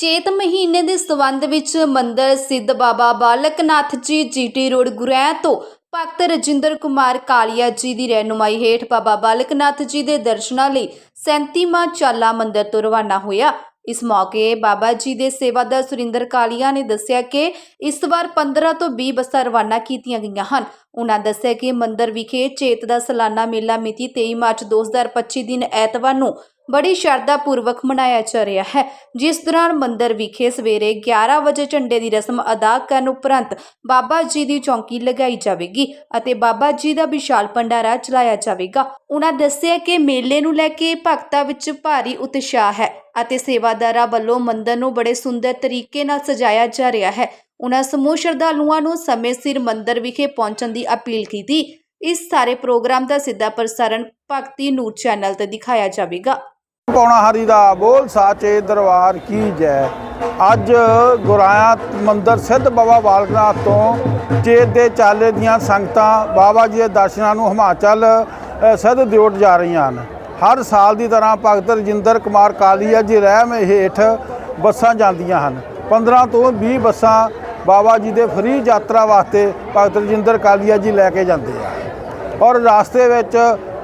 ਚੇਤ ਮਹੀਨੇ ਦੇ ਸਬੰਧ ਵਿੱਚ ਮੰਦਰ ਸਿੱਧ ਬਾਬਾ ਬਾਲਕਨਾਥ ਜੀ ਜੀਟੀ ਰੋਡ ਗੁਰੈਂ ਤੋਂ ਭਗਤ ਰਜਿੰਦਰ ਕੁਮਾਰ ਕਾਲੀਆ ਜੀ ਦੀ ਰਹਿਨੁਮਾਈ ਹੇਠ ਬਾਬਾ ਬਾਲਕਨਾਥ ਜੀ ਦੇ ਦਰਸ਼ਨਾਂ ਲਈ 37ਵਾਂ ਚਾਲਾ ਮੰਦਰ ਤੋਂ ਰਵਾਨਾ ਹੋਇਆ। ਇਸ ਮੌਕੇ ਬਾਬਾ ਜੀ ਦੇ ਸੇਵਾਦਾਰ ਸੁਰਿੰਦਰ ਕਾਲੀਆ ਨੇ ਦੱਸਿਆ ਕਿ ਇਸ ਵਾਰ 15 ਤੋਂ 20 ਬੱਸਾਂ ਰਵਾਨਾ ਕੀਤੀਆਂ ਗਈਆਂ ਹਨ। ਉਹਨਾਂ ਦੱਸਿਆ ਕਿ ਮੰਦਰ ਵਿਖੇ ਚੇਤ ਦਾ ਸਾਲਾਨਾ ਮੇਲਾ ਮਿਤੀ 23 ਮਾਰਚ 2025 ਦਿਨ ਐਤਵਾਰ ਨੂੰ ਬੜੀ ਸ਼ਰਧਾ ਪੂਰਵਕ ਮਨਾਇਆ ਜਾ ਰਿਹਾ ਹੈ, ਜਿਸ ਦੌਰਾਨ ਮੰਦਰ ਵਿਖੇ ਸਵੇਰੇ 11 ਵਜੇ ਝੰਡੇ ਦੀ ਰਸਮ ਅਦਾ ਕਰਨ ਉਪਰੰਤ ਬਾਬਾ ਜੀ ਦੀ ਚੌਂਕੀ ਲਗਾਈ ਜਾਵੇਗੀ ਅਤੇ ਬਾਬਾ ਜੀ ਦਾ ਵਿਸ਼ਾਲ ਭੰਡਾਰਾ ਚਲਾਇਆ ਜਾਵੇਗਾ। ਉਹਨਾਂ ਦੱਸਿਆ ਕਿ ਮੇਲੇ ਨੂੰ ਲੈ ਕੇ ਭਗਤਾਂ ਵਿੱਚ ਭਾਰੀ ਉਤਸ਼ਾਹ ਹੈ ਅਤੇ ਸੇਵਾਦਾਰਾਂ ਵੱਲੋਂ ਮੰਦਰ ਨੂੰ ਬੜੇ ਸੁੰਦਰ ਤਰੀਕੇ ਨਾਲ ਸਜਾਇਆ ਜਾ ਰਿਹਾ ਹੈ। ਉਨ੍ਹਾਂ ਸਮੂਹ ਸ਼ਰਧਾਲੂਆਂ ਨੂੰ ਸਮੇਂ ਸਿਰ ਮੰਦਰ ਵਿਖੇ ਪਹੁੰਚਣ ਦੀ ਅਪੀਲ ਕੀਤੀ। ਇਸ ਸਾਰੇ ਪ੍ਰੋਗਰਾਮ ਦਾ ਸਿੱਧਾ ਪ੍ਰਸਾਰਣ ਭਗਤੀ ਨੂਰ ਚੈਨਲ ਤੇ ਦਿਖਾਇਆ ਜਾਵੇਗਾ। ਪੌਣਾ ਹਰੀ ਦਾ ਬੋਲ ਸਾਚੇ ਦਰਬਾਰ ਕੀ ਜੈ। ਅੱਜ ਗੁਰਾਇਆ ਮੰਦਰ ਸਿੱਧ ਬਾਬਾ ਬਾਲਕਨਾਥ ਤੋਂ ਚੇਤ ਦੇ ਚਾਲੇ ਦੀਆਂ ਸੰਗਤਾਂ ਬਾਬਾ ਜੀ ਦੇ ਦਰਸ਼ਨਾਂ ਨੂੰ ਹਿਮਾਚਲ ਸਿੱਧ ਦਿਓਟ ਜਾ ਰਹੀਆਂ ਹਨ। ਹਰ ਸਾਲ ਦੀ ਤਰ੍ਹਾਂ ਭਗਤ ਰਜਿੰਦਰ ਕੁਮਾਰ ਕਾਲੀਆ ਜੀ ਰਹਿਮ ਹੇਠ ਬੱਸਾਂ ਜਾਂਦੀਆਂ ਹਨ। 15 ਤੋਂ 20 ਬੱਸਾਂ ਬਾਬਾ ਜੀ ਦੇ ਫ੍ਰੀ ਯਾਤਰਾ ਵਾਸਤੇ ਭਗਤ ਰਜਿੰਦਰ ਕਾਲੀਆ ਜੀ ਲੈ ਕੇ ਜਾਂਦੇ ਆ। ਔਰ ਰਾਸਤੇ ਵਿੱਚ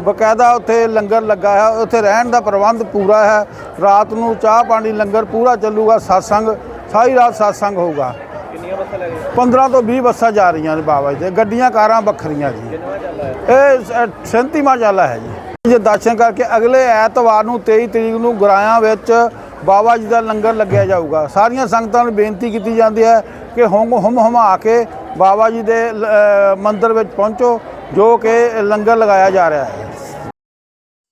ਬਕਾਇਦਾ ਉੱਥੇ ਲੰਗਰ ਲੱਗਾ ਹੈ ਉੱਥੇ ਰਹਿਣ ਦਾ ਪ੍ਰਬੰਧ ਪੂਰਾ ਹੈ। ਰਾਤ ਨੂੰ ਚਾਹ ਪਾਣੀ ਲੰਗਰ ਪੂਰਾ ਚੱਲੂਗਾ satsang ਸਾਰੀ ਰਾਤ satsang ਹੋਊਗਾ। ਕਿੰਨੀਆਂ ਬੱਸਾਂ ਲੈ ਗਏ? 15 ਤੋਂ 20 ਬੱਸਾਂ ਜਾ ਰਹੀਆਂ ਨੇ ਬਾਬਾ ਜੀ ਦੇ। ਗੱਡੀਆਂ ਕਾਰਾਂ ਵੱਖਰੀਆਂ ਜੀ। ਇਹ 37ਵਾਂ ਚਾਲਾ ਹੈ ਜੀ। ਜੇ ਦਰਸ਼ਨ ਕਰਕੇ ਅਗਲੇ ਐਤਵਾਰ ਨੂੰ 23 ਤਰੀਕ ਨੂੰ ਗੁਰਾਇਆਂ ਵਿੱਚ ਬਾਬਾ ਜੀ ਦਾ ਲੰਗਰ ਲੱਗਿਆ ਜਾਊਗਾ। ਸਾਰੀਆਂ ਸੰਗਤਾਂ ਨੂੰ ਬੇਨਤੀ ਕੀਤੀ ਜਾਂਦੀ ਹੈ ਕਿ ਹੁਮ ਹੁਮ ਹਮਾ ਕੇ ਬਾਬਾ ਜੀ ਦੇ ਮੰਦਿਰ ਵਿੱਚ ਪਹੁੰਚੋ, ਜੋ ਕਿ ਲੰਗਰ ਲਗਾਇਆ ਜਾ ਰਿਹਾ ਹੈ।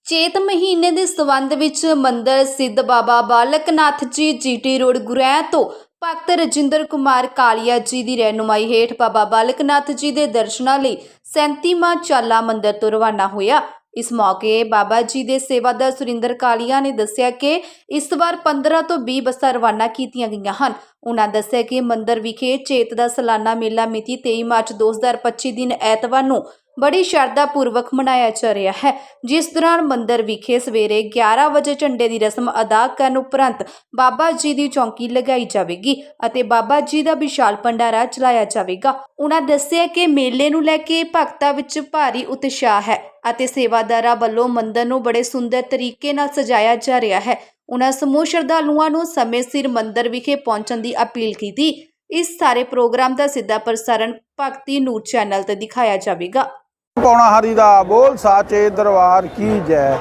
ਚੇਤ ਮਹੀਨੇ ਦੇ ਸਬੰਧ ਵਿੱਚ ਮੰਦਰ ਸਿੱਧ ਬਾਬਾ ਬਾਲਕਨਾਥ ਜੀ ਜੀਟੀ ਰੋਡ ਗੁਰੈਂ ਤੋਂ ਭਗਤ ਰਜਿੰਦਰ ਕੁਮਾਰ ਕਾਲੀਆ ਜੀ ਦੀ ਰਹਿਨੁਮਾਈ ਹੇਠ ਬਾਬਾ ਬਾਲਕਨਾਥ ਜੀ ਦੇ ਦਰਸ਼ਨਾਂ ਲਈ 37ਵਾਂ ਚਾਲਾ ਮੰਦਰ ਤੋਂ ਰਵਾਨਾ ਹੋਇਆ। ਇਸ ਮੌਕੇ ਬਾਬਾ ਜੀ ਦੇ ਸੇਵਾਦਾਰ ਸੁਰਿੰਦਰ ਕਾਲੀਆ ਨੇ ਦੱਸਿਆ ਕਿ ਇਸ ਵਾਰ 15 ਤੋਂ 20 ਬੱਸਾਂ ਰਵਾਨਾ ਕੀਤੀਆਂ ਗਈਆਂ ਹਨ। ਉਹਨਾਂ ਦੱਸਿਆ ਕਿ ਮੰਦਰ ਵਿਖੇ ਚੇਤ ਦਾ ਸਾਲਾਨਾ ਮੇਲਾ ਮਿਤੀ 23 ਮਾਰਚ 2025 ਦਿਨ ਐਤਵਾਰ ਨੂੰ ਬੜੀ ਸ਼ਰਧਾ ਪੂਰਵਕ ਮਨਾਇਆ ਜਾ ਰਿਹਾ ਹੈ। ਜਿਸ ਦੌਰਾਨ ਮੰਦਰ ਵਿਖੇ ਸਵੇਰੇ 11 ਵਜੇ ਝੰਡੇ ਦੀ ਰਸਮ ਅਦਾ ਕਰਨ ਉਪਰੰਤ ਬਾਬਾ ਜੀ ਦੀ ਚੌਂਕੀ ਲਗਾਈ ਜਾਵੇਗੀ ਅਤੇ ਬਾਬਾ ਜੀ ਦਾ ਵਿਸ਼ਾਲ ਭੰਡਾਰਾ ਚਲਾਇਆ ਜਾਵੇਗਾ। ਉਹਨਾਂ ਦੱਸਿਆ ਕਿ ਮੇਲੇ ਨੂੰ ਲੈ ਕੇ ਭਗਤਾਂ ਵਿੱਚ ਭਾਰੀ ਉਤਸ਼ਾਹ ਹੈ ਅਤੇ ਸੇਵਾਦਾਰਾਂ ਵੱਲੋਂ ਮੰਦਰ ਨੂੰ ਬੜੇ ਸੁੰਦਰ ਤਰੀਕੇ ਨਾਲ ਸਜਾਇਆ ਜਾ ਰਿਹਾ ਹੈ। ਉਹਨਾਂ ਸਮੂਹ ਸ਼ਰਧਾਲੂਆਂ ਨੂੰ ਸਮੇਂ ਸਿਰ ਮੰਦਰ ਵਿਖੇ ਪਹੁੰਚਣ ਦੀ ਅਪੀਲ ਕੀਤੀ। ਇਸ ਸਾਰੇ ਪ੍ਰੋਗਰਾਮ ਦਾ ਸਿੱਧਾ ਪ੍ਰਸਾਰਣ ਭਗਤੀ ਨੂਰ ਚੈਨਲ ਤੇ ਦਿਖਾਇਆ ਜਾਵੇਗਾ। ਪੌਣਾ ਹਰੀ ਦਾ ਬੋਲ, ਸਾਚੇ ਦਰਬਾਰ ਕੀ ਜੈ।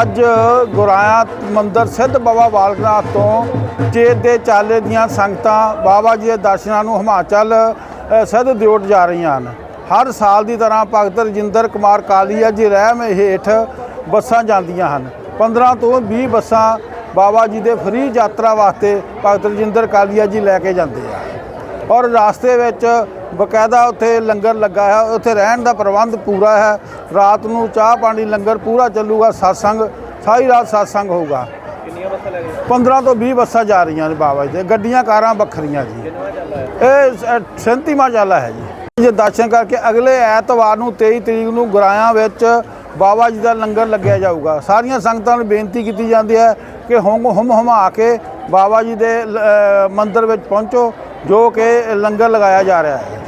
ਅੱਜ ਗੁਰਾਇਆ ਮੰਦਰ ਸਿੱਧ ਬਾਬਾ ਬਾਲਕਨਾਥ ਤੋਂ ਚੇਤ ਦੇ ਚਾਲੇ ਦੀਆਂ ਸੰਗਤਾਂ ਬਾਬਾ ਜੀ ਦੇ ਦਰਸ਼ਨਾਂ ਨੂੰ ਹਿਮਾਚਲ ਸਿੱਧ ਦਿਓਟ ਜਾ ਰਹੀਆਂ ਹਨ। ਹਰ ਸਾਲ ਦੀ ਤਰ੍ਹਾਂ ਭਗਤ ਰਜਿੰਦਰ ਕੁਮਾਰ ਕਾਲੀਆ ਜੀ, ਰਹਿਮ ਹੇਠ ਬੱਸਾਂ ਜਾਂਦੀਆਂ ਹਨ। 15 ਤੋਂ 20 ਬੱਸਾਂ ਬਾਬਾ ਜੀ ਦੇ ਫ੍ਰੀ ਯਾਤਰਾ ਵਾਸਤੇ ਭਗਤ ਰਜਿੰਦਰ ਕਾਲੀਆ ਜੀ ਲੈ ਕੇ ਜਾਂਦੇ ਆ। ਔਰ ਰਾਸਤੇ ਵਿੱਚ ਬਕਾਇਦਾ ਉੱਥੇ ਲੰਗਰ ਲੱਗਾ ਹੈ ਉੱਥੇ ਰਹਿਣ ਦਾ ਪ੍ਰਬੰਧ ਪੂਰਾ ਹੈ। ਰਾਤ ਨੂੰ ਚਾਹ ਪਾਣੀ ਲੰਗਰ ਪੂਰਾ ਚੱਲੂਗਾ satsang ਸਾਰੀ ਰਾਤ satsang ਹੋਊਗਾ। ਕਿੰਨੀਆਂ ਬੱਸਾਂ ਲੈ ਗਏ? 15 ਤੋਂ 20 ਬੱਸਾਂ ਜਾ ਰਹੀਆਂ ਨੇ ਬਾਬਾ ਜੀ ਦੇ। ਗੱਡੀਆਂ ਕਾਰਾਂ ਵੱਖਰੀਆਂ ਜੀ। ਇਹ 37ਵਾਂ ਚਾਲਾ ਹੈ ਜੀ। ਜੇ ਦਰਸ਼ਨ ਕਰਕੇ ਅਗਲੇ ਐਤਵਾਰ ਨੂੰ 23 ਤਰੀਕ ਨੂੰ ਗੁਰਾਇਆਂ ਵਿੱਚ ਬਾਬਾ ਜੀ ਦਾ ਲੰਗਰ ਲੱਗਿਆ ਜਾਊਗਾ। ਸਾਰੀਆਂ ਸੰਗਤਾਂ ਨੂੰ ਬੇਨਤੀ ਕੀਤੀ ਜਾਂਦੀ ਹੈ ਕਿ ਹੁਮ ਹੁਮ ਹਮਾ ਕੇ ਬਾਬਾ ਜੀ ਦੇ ਮੰਦਿਰ ਵਿੱਚ ਪਹੁੰਚੋ। ਜੋ ਕਿ ਲੰਗਰ ਲਗਾਇਆ ਜਾ ਰਿਹਾ ਹੈ।